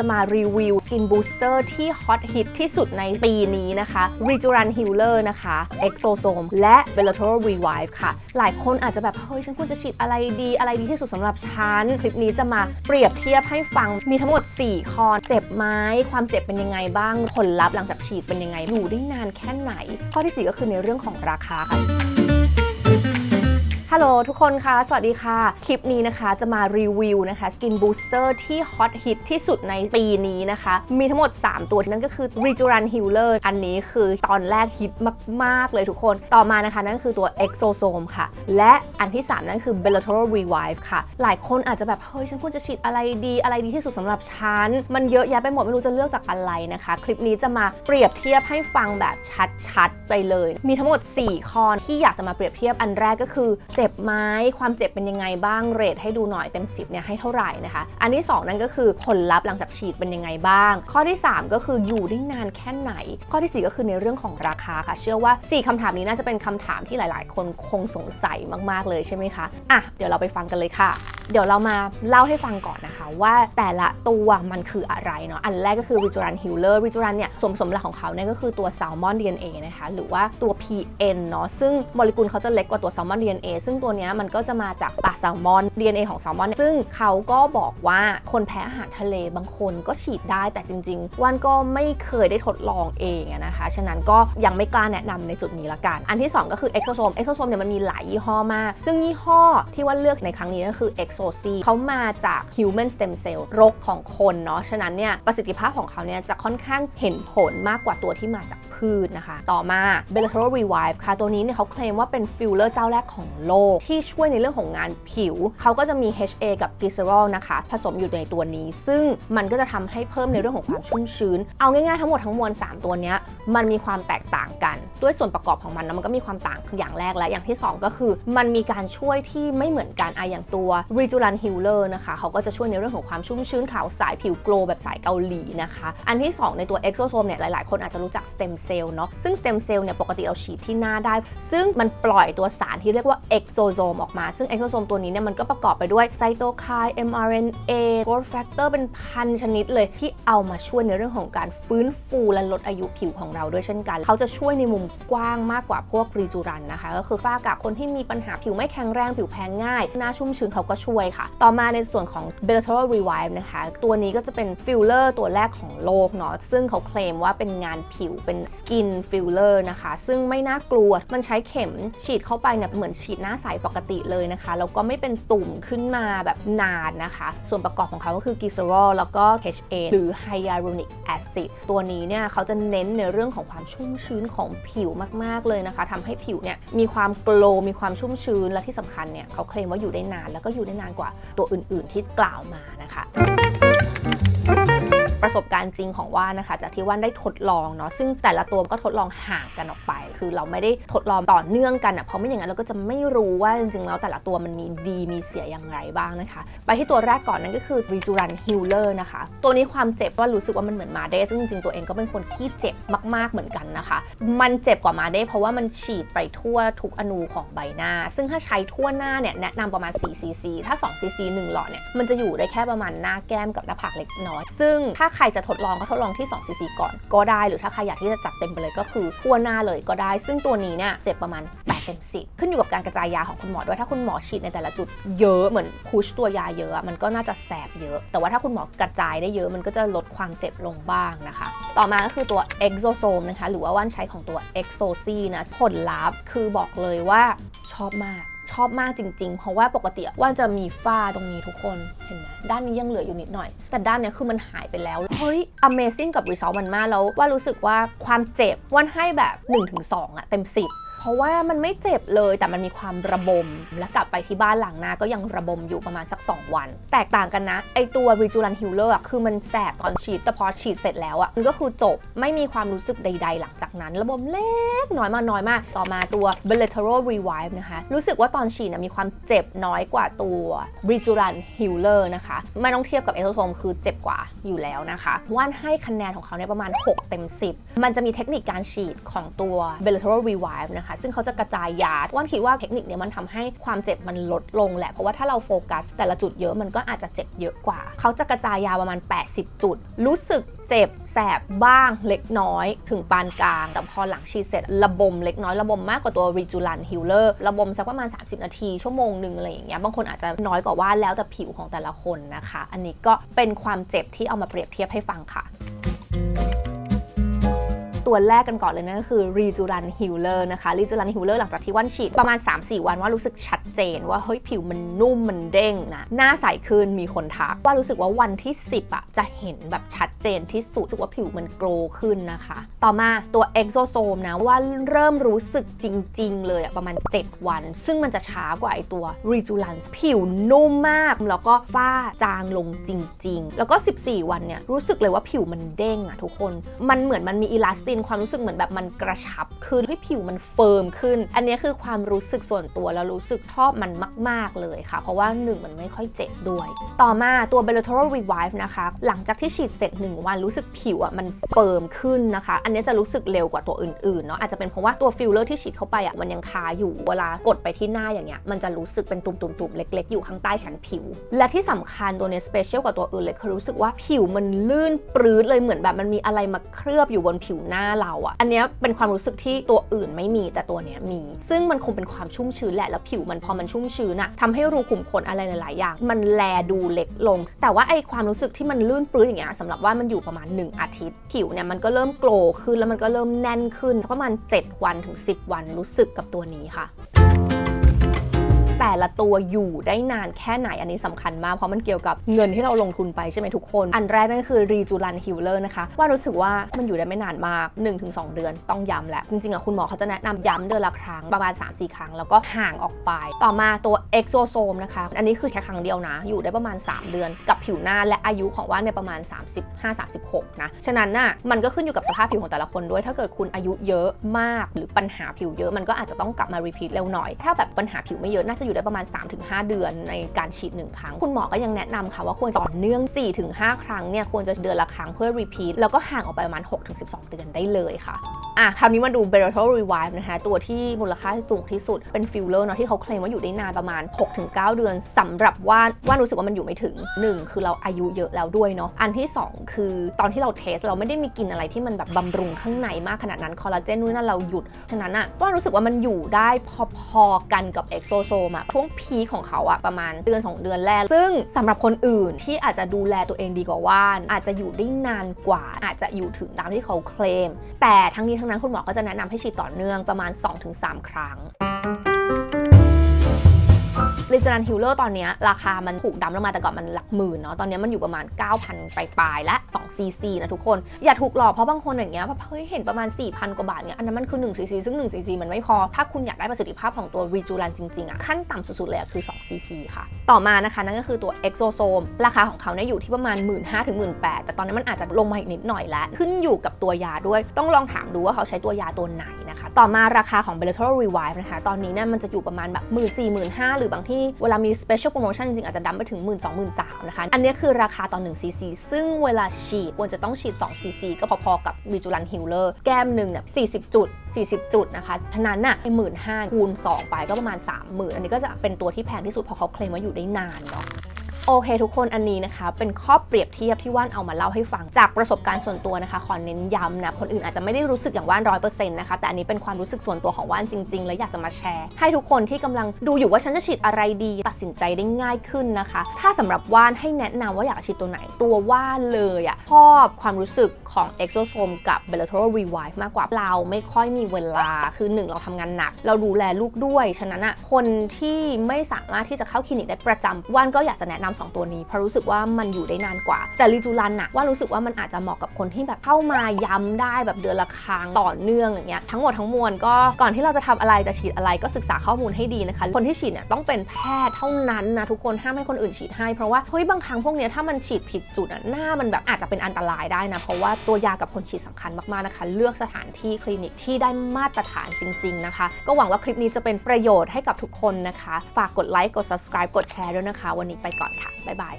จะมารีวิว Skin Booster ที่ฮอตฮิตที่สุดในปีนี้นะคะ Rejuran Healer นะคะ Exosome และ Bellator Revive ค่ะ หลายคนอาจจะแบบ เฮ้ย ฉันควรจะฉีดอะไรดี อะไรดีที่สุดสำหรับฉัน คลิปนี้จะมาเปรียบเทียบให้ฟัง มีทั้งหมด 4 คอนเจ็บไหมความเจ็บเป็นยังไงบ้าง ผลลัพธ์หลังจากฉีดเป็นยังไงอยู่ได้นานแค่ไหน ข้อที่ 4 ก็คือในเรื่องของราคาค่ะ ฮัลโหลทุกคนคะสวัสดีค่ะ คลิปนี้นะคะจะมารีวิวนะคะ Skin Booster ที่ฮอตฮิตที่สุดในปีนี้นะคะ มีทั้งหมด 3 ตัวนั่นก็คือ Rejuran Healer อันนี้คือตอนแรกฮิตมาก ๆ เลยทุกคน ต่อมานะคะ นั่นคือตัว Exosome ค่ะ และอันที่ 3 นั่นคือ Bellator Revive ค่ะ หลายคนอาจจะแบบ เฮ้ย ฉันควรจะฉีดอะไรดีอะไรดีที่สุดสำหรับฉัน มันเยอะแยะไปหมดไม่รู้จะเลือกจากอะไรนะคะ คลิปนี้จะมาเปรียบเทียบให้ฟังแบบชัดๆไปเลย มีทั้งหมด 4 ข้อที่อยากจะมาเปรียบเทียบอันแรกก็คือเจ็บไหมความเจ็บเป็นยังไงบ้างเรทให้ดูหน่อยเต็ม 10เนี่ยให้เท่าไหร่นะคะ อันที่ 2 นั่นก็คือผลลัพธ์หลังจากฉีดเป็นยังไงบ้าง ข้อที่ 3 ก็คืออยู่ได้นานแค่ไหน ข้อทีสี่4 ก็คือในเรื่องของราคาค่ะ เชื่อว่า 4คำถามนี้น่าจะเป็นคำถามที่หลาย ๆ คนคงสงสัยมาก ๆ เลยใช่ไหมคะอะเดี๋ยวเราไปฟังกันเลยค่ะเดี๋ยวเรามาเล่าให้ฟังก่อนนะคะว่าแต่ละตัวมันคืออะไรเนาะอันแรกก็คือ Rejuran Healer Rejuran เนี่ยส่วนสมหลักของเขาเนี่ยก็คือตัว Salmon DNA นะคะหรือว่าตัว PN เนาะซึ่งโมเลกุลเขาจะเล็กกว่าตัว Salmon DNA ซึ่งตัวเนี้ยมันก็จะมาจากปลาแซลมอน DNA ของแซลมอนซึ่งเขาก็บอกว่าคนแพ้อาหารทะเลบางคนก็ฉีดได้แต่จริง ๆ วันก็ไม่เคยได้ทดลองเองนะคะฉะนั้นก็ยังไม่กล้าแนะนำในจุดนี้ละกัน อันที่ 2 ก็คือ Exosome Exosome เนี่ยมันมีหลายยี่ห้อมาก ซึ่งยี่ห้อที่ว่าเลือกในครั้งนี้ก็คือ Exoc เขามาจาก Human Stem Cell รกของคนเนาะ ฉะนั้นเนี่ยประสิทธิภาพของเขาเนี่ยจะค่อนข้างเห็นผลมากกว่าตัวที่มาจากพืชนะคะ ต่อมา Bellator Revive ค่ะ ตัวนี้เนี่ยเขาเคลมว่าเป็นฟิลเลอร์เจ้าแรกของโลก ที่ช่วยในเรื่องของงานผิว เขาก็จะมี HA กับ Glycerol นะคะ ผสมอยู่ในตัวนี้ ซึ่งมันก็จะทำให้เพิ่มในเรื่องของความชุ่มชื้น เอาง่ายๆทั้งหมดทั้งมวล3 ตัวเนี้ยมันมีความแตกต่างกัน ด้วยส่วนประกอบของมันนะมันก็มีความต่างอย่างแรกและอย่างที่ 2 ก็คือ มันมีการช่วยที่ไม่เหมือนกันอะอย่างตัว Rejulan Healer นะคะ เขาก็จะช่วยในเรื่องของความชุ่มชื้นขาวใสผิวโกลว์แบบสายเกาหลีนะคะ อันที่ 2 ในตัว Exosome เนี่ยหลายๆ คนอาจจะรู้จัก Stem Cell เนาะ ซึ่ง Stem Cell เนี่ยปกติเราฉีดที่หน้าได้ ซึ่งมันปล่อยตัวสารที่เรียกว่า Exosome ออกมา ซึ่ง Exosome ตัวนี้เนี่ยมันก็ประกอบไปด้วยไซโตไคน์ mRNA growth factor เป็นพันชนิดเลยที่เอามาช่วยในเรื่องของการฟื้นฟูและลดอายุผิวของเราด้วยเช่นกัน เขาจะช่วยในมุมกว้างมากกว่าพวกรีจูรันนะคะ ก็คือฝ้ากระคนที่มีปัญหาผิวไม่แข็งแรงผิวแพ้ง่าย หน้าชุ่มชื้นเขาก็ช่วยค่ะ ต่อมาในส่วนของ Bellator Revive นะคะ ตัวนี้ก็จะเป็นฟิลเลอร์ตัวแรกของโลกเนาะซึ่งเขาเคลมว่าเป็นงานผิวเป็นสกินฟิลเลอร์นะคะ ซึ่งไม่น่ากลัวมันใช้เข็มฉีดเข้าไปเนี่ยเหมือนฉีดหน้าใสปกติเลยนะคะแล้วก็ไม่เป็นตุ่มขึ้นมาแบบนานนะคะ ส่วนประกอบของเขาก็คือ glycerol แล้วก็ HA หรือ hyaluronic acid ตัวนี้เนี่ยเขาจะเน้นในเรื่องของความชุ่มชื้นของผิวมาก ๆ เลยนะคะทำให้ผิวเนี่ยมีความโกลมีความชุ่มชื้นและที่สำคัญเนี่ยเขาเคลมว่าอยู่ได้นานแล้วก็อยู่ได้นานกว่าตัวอื่นๆที่กล่าวมานะคะ ประสบการณ์จริงของว่านนะคะ จากที่ว่านได้ทดลองเนาะซึ่งแต่ละตัวก็ทดลองห่างกันออกไป คือเราไม่ได้ทดลองต่อเนื่องกันอะเพราะไม่อย่างนั้นเราก็จะไม่รู้ว่าจริงๆแล้วแต่ละตัวมันมีดีมีเสียอย่างไรบ้างนะคะ ไปที่ตัวแรกก่อนนั่นก็คือ Rejuran Healer นะคะ ตัวนี้ความเจ็บว่ารู้สึกว่ามันเหมือนมาเดซึ่งจริงๆตัวเองก็เป็นคนที่เจ็บมากๆเหมือนกันนะคะ มันเจ็บกว่ามาเดเพราะว่ามันฉีดไปทั่วทุกอนูของใบหน้า ซึ่งถ้าใช้ทั่วหน้าเนี่ยแนะนำประมาณ4 cc ถ้า2 cc 1หลอดเนี่ยมันจะอยู่ได้แค่ประมาณหน้าแก้มกับหน้าผากเล็กน้อย ซึ่งถ้าใครจะทดลองก็ทดลองที่ 2 cc ก่อนก็ได้ หรือถ้าใครอยากที่จะจัดเต็มไปเลยก็คือทั่วหน้าเลยก็ได้ ซึ่งตัวนี้เนี่ยเจ็บประมาณ8เต็ม10 ขึ้นอยู่กับการกระจายยาของคุณหมอด้วยถ้าคุณหมอฉีดในแต่ละจุดเยอะเหมือนพุชตัวยาเยอะมันก็น่าจะแสบเยอะ แต่ว่าถ้าคุณหมอกระจายได้เยอะมันก็จะลดความเจ็บลงบ้างนะคะ ต่อมาก็คือตัว exosome นะคะหรือว่าว่านใช้ของตัว exoc นะผลลัพธ์คือบอกเลยว่าชอบมาก ชอบมากจริง ๆ เพราะว่าปกติว่าจะมีฝ้าตรงนี้ทุกคนเห็นไหมด้านนี้ยังเหลืออยู่นิดหน่อย แต่ด้านเนี้ยคือมันหายไปแล้ว เฮ้ย amazing กับ result มันมากแล้วว่ารู้สึกว่าความเจ็บว่านให้แบบ 1-2อะเต็ม 10 เพราะว่ามันไม่เจ็บเลยแต่มันมีความระบม และกลับไปที่บ้านหลังหน้าก็ยังระบมอยู่ประมาณสัก 2 วัน แตกต่างกันนะ ไอตัว Rejulan Healer อะคือมันแสบตอนฉีดแต่พอฉีดเสร็จแล้วอะมันก็คือจบไม่มีความรู้สึกใด ๆ หลังจากนั้น ระบมเล็กน้อยมากน้อยมาก ต่อมาตัว Bellator Revive นะคะรู้สึกว่าตอนฉีดนะมีความเจ็บน้อยกว่าตัว Rejulan Healer นะคะไม่ต้องเทียบกับ Exosome คือเจ็บกว่าอยู่แล้วนะคะว่านให้คะแนนของเขาเนี่ยประมาณ 6 เต็ม 10 มันจะมีเทคนิคการฉีดของตัว Bellator Revive นะคะซึ่งเขาจะกระจายยาว่านคิดว่าเทคนิคเนี้ยมันทำให้ความเจ็บมันลดลงแหละ เพราะว่าถ้าเราโฟกัส แต่ละจุดเยอะมันก็อาจจะเจ็บเยอะกว่า เขาจะกระจายยาประมาณ 80 จุด รู้สึกเจ็บแสบบ้างเล็กน้อย ถึงปานกลาง แต่พอหลังฉีดเสร็จ ระบมเล็กน้อยระบมมากกว่าตัว r e j u l a n Healer ระบมสักประมาณ 30 นาที ชั่วโมงหนึ่งอะไรอย่างเงี้ยบางคนอาจจะน้อยกว่าว่าแล้วแต่ผิวของแต่ละคนนะคะ อันนี้ก็เป็นความเจ็บที่เอามาเปรียบเทียบให้ฟังค่ะ ตัวแรกกันก่อนเลยนะก็คือ Rejulan Healer นะคะ Rejulan Healer หลังจากที่วันฉีดประมาณ 3-4 วันว่ารู้สึกชัดเจนว่าเฮ้ยผิวมันนุ่มมันเด้งนะหน้าใสขึ้นมีคนทักว่ารู้สึกว่าวันที่ 10อะจะเห็นแบบชัดเจนที่สุดรู้ว่าผิวมันโกลขึ้นนะคะ ต่อมาตัว Exosome นะว่าเริ่มรู้สึกจริง ๆ เลยอะประมาณ 7 วัน ซึ่งมันจะช้ากว่าไอตัว Rejulan ผิวนุ่มมาก แล้วก็ฝ้าจางลงจริง ๆ แล้วก็ 14 วันเนี่ยรู้สึกเลยว่าผิวมันเด้งอะทุกคน มันเหมือนมันมีอิลาสตินความรู้สึกเหมือนแบบมันกระชับขึ้นให้ผิวมันเฟิร์มขึ้น อันนี้คือความรู้สึกส่วนตัวแล้วรู้สึกชอบมันมาก ๆ เลยค่ะ เพราะว่า1มันไม่ค่อยเจ็บด้วย ต่อมาตัว b e l l a t o r o Revive นะคะ หลังจากที่ฉีดเสร็จ 1 วันรู้สึกผิวอะมันเฟิร์มขึ้นนะคะ อันนี้จะรู้สึกเร็วกว่าตัวอื่นๆเนาะอาจจะเป็นเพราะว่าตัวฟิลเลอร์ที่ฉีดเข้าไปอะมันยังคาอยู่เวลากดไปที่หน้าอย่างเงี้ยมันจะรู้สึกเป็นตุ่มๆๆเล็ก ๆ อยู่ข้างใต้ชั้นผิว และที่สำคัญตัวเนี้สเปเชียลกว่าตัวอื่นเลยคือรู้สึกว่าผิวมันลื่นปรื้ดเลยเหมือนแบบมันมีอะไรมาเคลือบอยู่บนผิวหน้าเราอะอันนี้เป็นความรู้สึกที่ตัวอื่นไม่มีแต่ตัวเนี้ยมี ซึ่งมันคงเป็นความชุ่มชื้นแหละแล้วผิวมันพอมันชุ่มชื้นอะทำให้รูขุมขนอะไรหลายๆอย่างมันแลดูเล็กลง แต่ว่าไอความรู้สึกที่มันลื่นปรื้ดอย่างเงี้ยสำหรับว่ามันอยู่ประมาณ 1 อาทิตย์ ผิวเนี่ยมันก็เริ่มโกลขึ้นแล้วมันก็เริ่มแน่นขึ้นประมาณ 7 วันถึง 10 วันรู้สึกกับตัวนี้ค่ะ แต่ละตัวอยู่ได้นานแค่ไหนอันนี้สำคัญมาก เพราะมันเกี่ยวกับเงินที่เราลงทุนไปใช่ไหมทุกคน อันแรกนั่นก็คือ Rejulan Healer นะคะว่ารู้สึกว่ามันอยู่ได้ไม่นานมาก 1-2 เดือนต้องย้ำแหละ จริงๆอะคุณหมอเขาจะแนะนำย้ำเดือนละครั้งประมาณ 3-4 ครั้ง แล้วก็ห่างออกไป ต่อมาตัว Exosome นะคะ อันนี้คือใช้ครั้งเดียวนะ อยู่ได้ประมาณ 3 เดือนกับผิวหน้าและอายุของว่านเนี่ยประมาณ 35-36 นะ ฉะนั้นน่ะมันก็ขึ้นอยู่กับสภาพผิวของแต่ละคนด้วย ถ้าเกิดคุณอายุเยอะมากหรือปัญหาผิวเยอะมันก็อาจจะต้องกลับมา repeat เร็วหน่อย ถ้าแบบปัญหาผิวไม่เยอะน่าจะอยู่ได้ประมาณ 3-5 เดือนในการฉีด 1 ครั้ง คุณหมอก็ยังแนะนำค่ะว่าควรต่อเนื่อง 4-5 ครั้งเนี่ยควรจะเดือนละครั้งเพื่อ repeat แล้วก็ห่างออกไปประมาณ 6-12 เดือนได้เลยค่ะอะคราวนี้มาดู b e r a t o Revive นะคะตัวที่มูลค่าสูงที่สุดเป็นฟิลเลอร์เนาะที่เขาเคลมว่าอยู่ได้นานประมาณ 6-9 เดือนสำหรับว่านว่านรู้สึกว่ามันอยู่ไม่ถึง 1 คือเราอายุเยอะแล้วด้วยเนาะอันที่ 2 คือตอนที่เราเทสเราไม่ได้มีกินอะไรที่มันแบบบำรุงข้างในมากขนาดนั้นคอลลาเจนนู่นนั่นเราหยุด ฉะนั้นอะว่านรู้สึกว่ามันอยู่ได้พอๆกันกับ Exosome อะช่วงพีของเขาอะประมาณเดือน 2 เดือนแรก ซึ่งสำหรับคนอื่นที่อาจจะดูแลตัวเองดีกว่าว่าน อาจจะอยู่ได้นานกว่า อาจจะอยู่ถึงตามที่เขาเคลม แต่ทั้งนี้ทั้งนั้นคุณหมอก็จะแนะนำให้ฉีดต่อเนื่องประมาณ 2-3 ครั้ง r e g e n e r a Healer ตอนนี้ราคามันถูกดั้มลงมาแต่ก่อนมันหลักหมื่นเนาะตอนนี้มันอยู่ประมาณ 9,000 ปลายๆและ 2 cc นะทุกคน อย่าถูกหลอกเพราะบางคนอย่างเงี้ยเฮ้ยเห็นประมาณ 4,000 กว่าบาทเนี่ยอันนั้นมันคือ1 cc ซึ่ง1 cc มันไม่พอ ถ้าคุณอยากได้ประสิทธิภาพของตัว r e g u l a n จริงๆอะขั้นต่ำสุดๆเลยอะคือ2 cc ค่ะ ต่อมานะคะนั่นก็คือตัว Exosome ราคาของเขาเนี่ยอยู่ที่ประมาณ 1 5 0 0 0ถึง18,000แต่ตอนนี้มันอาจจะลงมาอีกนิดหน่อยแล้วขึ้นอยู่กับตัวยาด้วย ต้องลองถามดูว่าเขาใช้ตัวยาตัวไหนนะคะ ต่อมาราคาของ b e l l a t o r Revive นะคะ ตอนนี้เนี่ยมันจะอยู่ประมาณแบบ1 4 0 0 0 0 5หรือบางทีเวลามี special promotion จริงๆ อาจจะดัมไปถึง 1 2 0 0 0 0 3นะคะ อันนี้คือราคาต่อ1 cc ซึ่งเวลาฉีดควรจะต้องฉีด 2 cc ก็พอๆ กับวิจุลันฮิลเลอร์แก้มหนึ่งเนี่ย40 จุด 40 จุดนะคะ ฉะนั้นน่ะหมื่นห้าคูณ 2 ไปก็ประมาณ 30,000 อันนี้ก็จะเป็นตัวที่แพงที่สุดเพราะเขาเคลมว่าอยู่ได้นานเนาะ โอเคทุกคนอันนี้นะคะ เป็นข้อเปรียบเทียบที่ว่านเอามาเล่าให้ฟังจากประสบการณ์ส่วนตัวนะคะ ขอเน้นย้ำนะ คนอื่นอาจจะไม่ได้รู้สึกอย่างว่านร้อยเปอร์เซ็นต์นะคะ แต่อันนี้เป็นความรู้สึกส่วนตัวของว่านจริง ๆ และอยากจะมาแชร์ ให้ทุกคนที่กำลังดูอยู่ว่าฉันจะฉีดอะไรดี ตัดสินใจได้ง่ายขึ้นนะคะ ถ้าสำหรับว่านให้แนะนำว่าอยากฉีดตัวไหนตัวว่านเลยอะชอบความรู้สึกของ exosome กับ bilateral revive มากกว่าเราไม่ค่อยมีเวลาคือหนึ่งเราทำงานหนัก เราดูแลลูกด้วยฉะนั้นอะคนที่ไม่สามารถที่จะเข้าคลินิกได้ประจำว่านก็อยากจะแนะนำ2 ตัวนี้เพราะรู้สึกว่ามันอยู่ได้นานกว่า แต่ลิจูรันน่ะว่ารู้สึกว่ามันอาจจะเหมาะกับคนที่แบบเข้ามาย้ำได้แบบเดือนละครั้งต่อเนื่องอย่างเงี้ยทั้งหมดทั้งมวลก็ก่อนที่เราจะทำอะไรจะฉีดอะไรก็ศึกษาข้อมูลให้ดีนะคะ คนที่ฉีดเนี่ยต้องเป็นแพทย์เท่านั้นนะทุกคนห้ามให้คนอื่นฉีดให้เพราะว่าเฮ้ยบางครั้งพวกเนี้ยถ้ามันฉีดผิดจุดอะหน้ามันแบบอาจจะเป็นอันตรายได้นะเพราะว่าตัวยากับคนฉีดสำคัญมากๆนะคะ เลือกสถานที่คลินิกที่ได้มาตรฐานจริง ๆนะคะ ก็หวังว่าคลิปนี้จะเป็นประโยชน์ให้กับทุกคนนะคะ ฝากกดไลค์กด subscribe กดแชร์ด้วยนะคะ วันนี้ไปก่อนค่ะค่ะ บ๊ายบาย